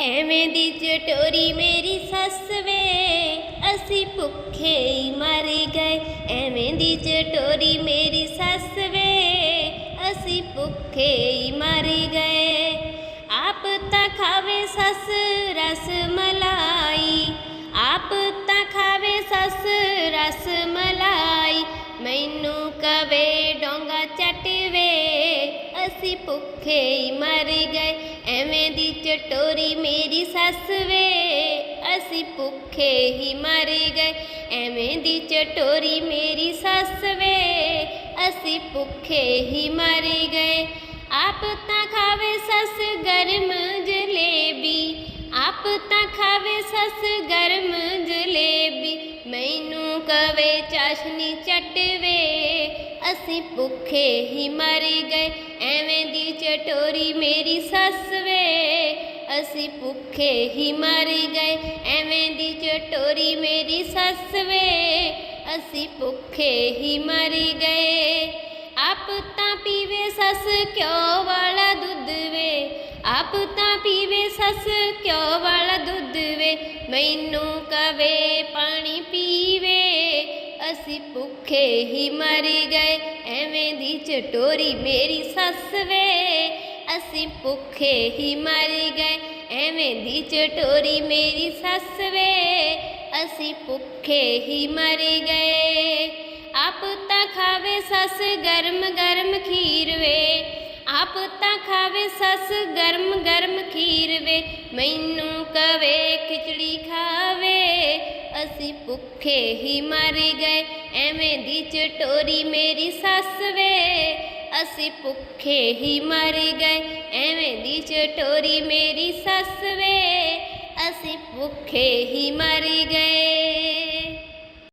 ਐਵੇਂ ਦੀ ਚਟੋਰੀ ਮੇਰੀ ਸੱਸ ਵੇ। ਅਸੀਂ ਭੁੱਖੇ ਹੀ ਮਰ ਗਏ। ਐਵੇਂ ਦੀ ਚਟੋਰੀ ਮੇਰੀ ਸੱਸ ਵੇ। ਅਸੀਂ ਭੁੱਖੇ ਹੀ ਮਰ ਗਏ। ਆਪ ਤਾਂ ਖਾਵੇ ਸੱਸ ਰਸ ਮਲਾਈ। ਆਪ ਤਾਂ ਖਾਵੇ ਸੱਸ ਰਸ ਮਲਾਈ। ਮੈਨੂੰ ਕਵੇ ਡੋਂਗਾ ਚਟਵੇ। ਅਸੀਂ ਭੁੱਖੇ ਹੀ ਮਰ ਗਏ, ਐਵੇਂ ਦੀ ਚਟੋਰੀ ਮੇਰੀ ਸੱਸ ਵੇ। ਅਸੀਂ ਭੁੱਖੇ ਹੀ ਮਰ ਗਏ, ਐਵੇਂ ਦੀ ਚਟੋਰੀ ਮੇਰੀ ਸੱਸ ਵੇ। ਅਸੀਂ ਭੁੱਖੇ ਹੀ ਮਰ ਗਏ, ਆਪ ਤਾਂ ਖਾਵੇ ਸੱਸ ਗਰਮ ਜਲੇਬੀ। ਆਪ ਤਾਂ ਖਾਵੇ ਸੱਸ ਗਰਮ ਜਲੇਬੀ, ਮੈਨੂੰ ਕਵੇ ਚਾਸ਼ਨੀ ਚਟਵੇ ਅਸੀਂ ਭੁੱਖੇ ਹੀ ਮਰ ਗਏ, ਐਵੇਂ ਦੀ ਚਟੋਰੀ ਮੇਰੀ ਸੱਸ ਵੇ। ਅਸੀਂ ਭੁੱਖੇ ਹੀ ਮਰ ਗਏ, ਐਵੇਂ ਦੀ ਚਟੋਰੀ ਮੇਰੀ ਸੱਸ ਵੇ। ਅਸੀਂ ਭੁੱਖੇ ਹੀ ਮਰ ਗਏ। ਆਪ ਤਾਂ ਪੀਵੇ ਸੱਸ ਕਿਉ ਵਾਲਾ ਦੁੱਧ ਵੇ। ਆਪ ਤਾਂ ਪੀਵੇ ਸੱਸ ਕਿਉ ਵਾਲਾ ਦੁੱਧ ਵੇ। ਮੈਨੂੰ ਕਵੇ ਪਾਣੀ ਪੀਵੇ। ਅਸੀਂ ਭੁੱਖੇ ਹੀ ਮਰ ਗਏ, ਐਵੇਂ ਦੀ ਚਟੋਰੀ ਮੇਰੀ ਸੱਸ ਵੇ। ਅਸੀਂ ਭੁੱਖੇ ਹੀ ਮਰ ਗਏ, ਐਵੇਂ ਦੀ ਚਟੋਰੀ ਮੇਰੀ ਸੱਸ ਵੇ। ਅਸੀਂ ਭੁੱਖੇ ਹੀ ਮਰ ਗਏ। ਆਪ ਤਾਂ ਖਾਵੇ ਸੱਸ ਗਰਮ ਗਰਮ ਖੀਰ ਵੇ। ਆਪ ਤਾਂ ਖਾਵੇ ਸੱਸ ਗਰਮ ਗਰਮ ਖੀਰ ਵੇ। ਮੈਨੂੰ ਕਵੇ ਖਿਚੜੀ ਅਸੀਂ ਭੁੱਖੇ ਹੀ ਮਰ ਗਏ, ਐਵੇਂ ਦੀ ਚਟੋਰੀ ਮੇਰੀ ਸੱਸ ਵੇ। ਅਸੀਂ ਭੁੱਖੇ ਹੀ ਮਰ ਗਏ, ਐਵੇਂ ਦੀ ਚਟੋਰੀ ਮੇਰੀ ਸੱਸ ਵੇ। ਅਸੀਂ ਭੁੱਖੇ ਹੀ ਮਰ ਗਏ।